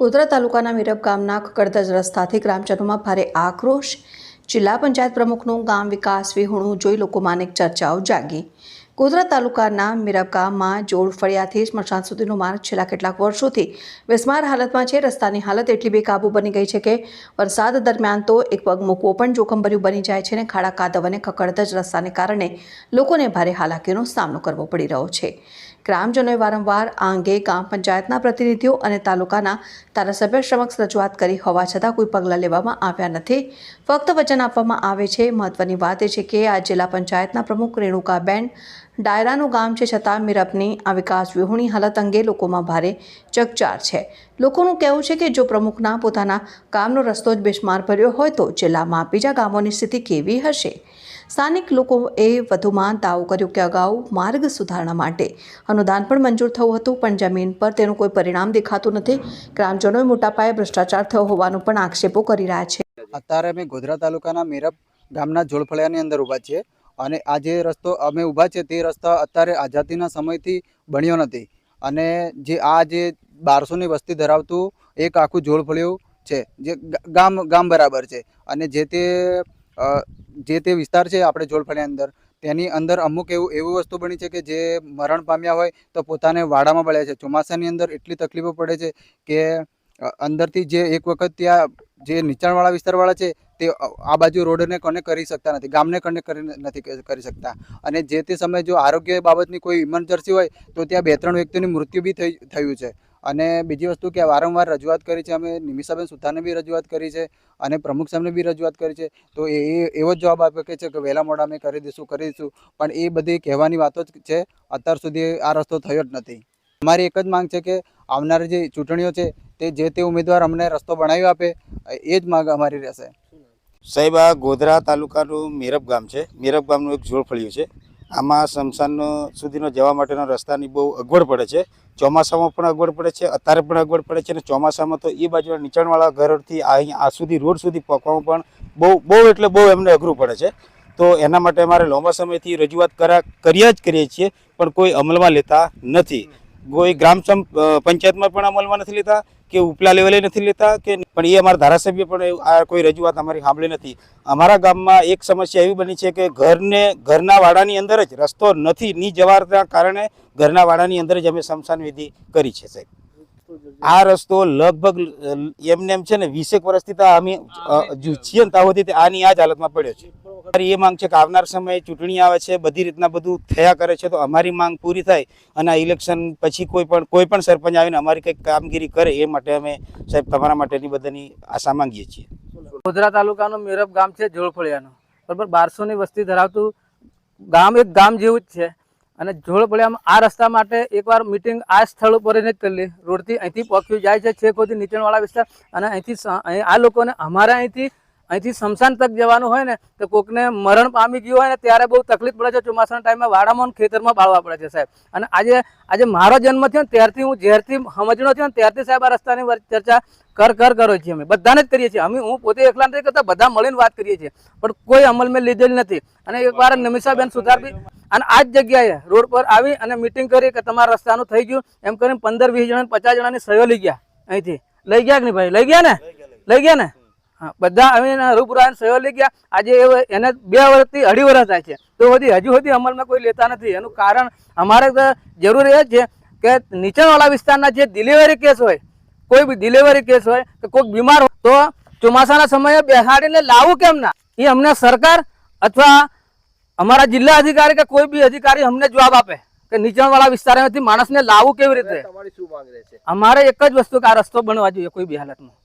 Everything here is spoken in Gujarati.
ગોધરા તાલુકાના મીરબ ગામના કકડધજ રસ્તાથી ગ્રામજનોમાં ભારે આક્રોશ. જિલ્લા પંચાયત પ્રમુખનું ગામ વિકાસ વિહોણું જોઈ લોકોમાં અનેક ચર્ચાઓ જાગી. ગોધરા તાલુકાના મીરબ જોડ ફળિયાથી સ્મશાન સુધીનો માર્ગ છેલ્લા કેટલાક વર્ષોથી વિસ્માર હાલતમાં છે. રસ્તાની હાલત એટલી બેકાબૂ બની ગઈ છે કે વરસાદ દરમિયાન તો એક પગ મૂકવો પણ જોખમભર્યું બની જાય છે અને ખાડા, કાદવ અને ખકડધજ રસ્તાને કારણે લોકોને ભારે હાલાકીનો સામનો કરવો પડી રહ્યો છે. ગ્રામજનોએ વારંવાર આ અંગે ગામ પંચાયતના પ્રતિનિધિઓ અને તાલુકાના ધારાસભ્ય સમક્ષ રજૂઆત કરી. હોવા છતાં કોઈ પગલાં લેવામાં આવ્યા નથી. ફક્ત વચન આપવામાં આવે છે. મહત્વની વાત એ છે કે આ જિલ્લા પંચાયતના પ્રમુખ રેણુકાબેન ડાયરાનું ગામ છે છતાં મીરપની આ વિકાસ વ્યૂહની હાલત અંગે લોકોમાં ભારે ચકચાર છે. લોકોનું કહેવું છે કે જો પ્રમુખના પોતાના ગામનો રસ્તો જ બિસ્માર ભર્યો હોય તો જિલ્લામાં બીજા ગામોની સ્થિતિ કેવી હશે? સ્થાનિક લોકોએ વધુમાં દાવો કર્યો કે અગાઉ માર્ગ સુધારણા માટે અનુદાન પણ મંજૂર થયું હતું, પણ જમીન પર તેનું કોઈ પરિણામ દેખાતું નથી. ગ્રામજનોએ મોટા પાયે ભ્રષ્ટાચાર થયો હોવાનો પણ આક્ષેપો કરી રહ્યા છે. અત્યારે અમે ગોધરા તાલુકાના મેરપ ગામના જોડફળિયાની અંદર ઊભા છીએ. અને આ જે રસ્તો અમે ઊભા છે, તે રસ્તા અત્યારે આઝાદીના સમયથી બન્યો નથી. અને જે આ જે બારસોની વસ્તી ધરાવતું એક આખું જોડફળિયું છે, જે ગામ ગામ બરાબર છે. અને જે તે જે તે વિસ્તાર છે આપણે જોડફળિયા અંદર, તેની અંદર અમુક એવું એવું વસ્તુ બની છે કે જે મરણ પામ્યા હોય તો પોતાને વાડામાં બળ્યા છે. ચોમાસાની અંદર એટલી તકલીફો પડે છે કે અંદરથી જે એક વખત ત્યાં જે નીચાણવાળા વિસ્તારવાળા છે તે આ બાજુ રોડને કનેક્ટ કરી શકતા નથી, ગામને કનેક્ટ કરી નથી કરી શકતા. અને જે તે સમયે જો આરોગ્ય બાબતની કોઈ ઇમરજન્સી હોય, તો ત્યાં બે ત્રણ વ્યક્તિનું મૃત્યુ બી થઈ, થયું છે. અને બીજી વસ્તુ કે વારંવાર રજૂઆત કરી છે, અમે નિમિષાબેન સુથારને બી રજૂઆત કરી છે, અને પ્રમુખ સાહેબને બી રજૂઆત કરી છે. તો એ એવો જ જવાબ આપે કે છે કે વહેલા મોડા અમે કરી દઈશું કરી દઈશું. પણ એ બધી કહેવાની વાતો જ છે, અત્યાર સુધી આ રસ્તો થયો જ નથી. અમારી એક જ માંગ છે કે આવનારી જે ચૂંટણીઓ છે, તે જે તે ઉમેદવાર અમને રસ્તો બનાવી આપે, એ જ માંગ અમારી રહેશે. સાહેબ, આ ગોધરા તાલુકાનું મેરબ ગામ છે. મેરબ ગામનું એક જોડફળિયું છે. આમાં સ્મશાન સુધીનો જવા માટેના રસ્તાની બહુ અગવડ પડે છે. ચોમાસામાં પણ અગવડ પડે છે, અત્યારે પણ અગવડ પડે છે અને ચોમાસામાં તો એ બાજુના નીચાણવાળા ઘરથી અહીં આ સુધી, રોડ સુધી પહોંચવામાં પણ બહુ બહુ એટલે બહુ એમને અઘરું પડે છે. તો એના માટે અમારે લાંબા સમયથી રજૂઆત કરા, કર્યા જ કરીએ છીએ, પણ કોઈ અમલમાં લેતા નથી. કોઈ ગ્રામ પંચાયતમાં પણ અમલમાં નથી લેતા કે ઉપલા લેવલે નથી લેતા કે પણ એ અમારા ધારાસભ્ય પણ આ કોઈ રજૂઆત અમારી સાંભળી નથી. અમારા ગામમાં એક સમસ્યા એવી બની છે કે ઘરને, ઘરના વાડાની અંદર જ રસ્તો નથી, ની જવાના કારણે ઘરના વાડાની અંદર જ અમે શમશાન વિધિ કરી છે સાહેબ. આ રસ્તો લગભગ એમને એમ છે ને વીસેક વર્ષથી તો અમે છીએ ને તાવથી સુધી તે આની આ જ હાલતમાં પડ્યો છે. અમારી એ માંગ છે કે આવનાર સમયે ચૂંટણી આવે છે બધી રીતના બધું થયા કરે છે તો અમારી માંગ પૂરી થાય અને આ ઇલેક્શન પછી કોઈ પણ કોઈ પણ સરપંચ આવીને અમારી કંઈક કામગીરી કરે એ માટે અમે સાહેબ તમારા માટેની બધાની આશા માંગીએ છીએ. ગોધરા તાલુકાનો મેરબ ગામ છે જોડફળિયાનું બરાબર બારસોની વસ્તી ધરાવતું ગામ એક ગામ જેવું જ છે. અને જોડફળિયામાં આ રસ્તા માટે એકવાર મિટિંગ આ સ્થળ ઉપર જ કરેલી રોડથી અહીંથી પહોંચ્યું જાય છે છેક સુધી નીચાણવાળા વિસ્તાર અને અહીંથી અહીં આ લોકોને અમારે અહીંથી અહીંથી સ્મશાન તક જવાનું હોય ને, તો કોકને મરણ પામી ગયું હોય ને, ત્યારે બહુ તકલીફ પડે છે. ચોમાસાના ટાઈમમાં વાડામાં ખેતરમાં બાળવા પડે છે સાહેબ. અને આજે આજે મારો જન્મ થયો ને, ત્યારથી હું જ્યારથી સમજણો થયો ને, ત્યારથી સાહેબ આ રસ્તાની ચર્ચા કર કર, કરો છીએ અમે. બધાને જ કરીએ છીએ. અમે, હું પોતે એકલા નથી કરતા, બધા મળીને વાત કરીએ છીએ. પણ કોઈ અમલ મેં લીધેલ નથી. અને એકવાર નમિષાબેન સુધાર બી અને આ જ જગ્યાએ રોડ પર આવી અને મિટિંગ કરી કે તમારા રસ્તાનું થઈ ગયું. એમ કરીને પંદર વીસ જણા પચાસ જણાની સહયો લઈ ગયા અહીંથી. લઈ ગયા કે નહીં ભાઈ? લઈ ગયા ને? લઈ ગયા ને? હા બધા આવીને રૂપરાન સહયો લઈ ગયા. આજે એને બે વર્ષથી અઢી વર્ષ થાય છે. તો હજી હજુ સુધી અમલમાં કોઈ લેતા નથી. એનું કારણ અમારે જરૂર એ જ છે કે નીચાણવાળા વિસ્તારના જે ડિલિવરી કેસ હોય કોઈ બી ડિલિવરી કેસ હોય કે કોઈક બીમાર હોય તો ચોમાસાના સમયે બેસાડીને લાવવું કેમ ના? એ અમને સરકાર અથવા અમારા જિલ્લા અધિકારી કે કોઈ બી અધિકારી અમને જવાબ આપે કે નીચાણવાળા વિસ્તારમાંથી માણસને લાવવું કેવી રીતે? અમારે એક જ વસ્તુ કે આ રસ્તો બનવા જોઈએ કોઈ બી હાલતમાં.